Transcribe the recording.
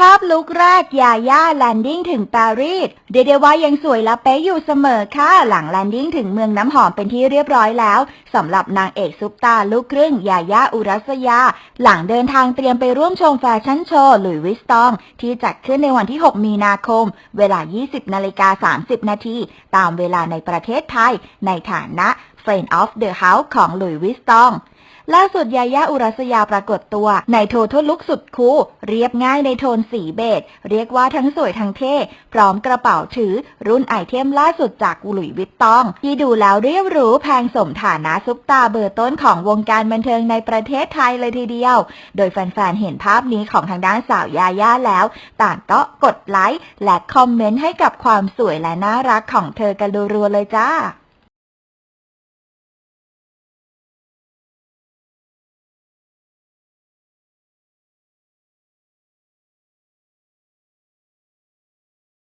ภาพลุกแรกยาย่าแลนดิ้งถึงปารีสเดเดว่ายังสวยและเป๊ะอยู่เสมอค่ะ หลังแลนดิ้งถึงเมืองน้ำหอมเป็นที่เรียบร้อยแล้วสำหรับนางเอกซุปตาลูกครึ่งยาย่าอุรัสยา หลังเดินทางเตรียมไปร่วมชมแฟชั่นโชว์หลุยวิสตอง ที่จัดขึ้นในวันที่ 6 มีนาคม เวลา 20 นาฬิกา 30 นาทีตามเวลาในประเทศไทย ในฐานะ Friend of the House ของหลุยวิสตอง ล่าสุดยาย่าอุรัสยาปรากฏตัว ในโททลุกสุดคูลเรียบง่ายในโทนสีเบจเรียกว่าทั้งสวยทั้งเท่ พร้อมกระเป๋าถือ รุ่นไอเทมล่าสุดจากหลุยวิตตอง ที่ดูแล้วเรียบหรูแพงสมฐานะซุปตาเบอร์ต้นของวงการบันเทิงในประเทศไทยเลยทีเดียว โดยแฟนๆเห็นภาพนี้ของทางด้านสาวยาย่าแล้ว ต่างก็กดไลค์และคอมเมนต์ให้กับความสวยและน่ารักของเธอกันรัวๆเลยจ้า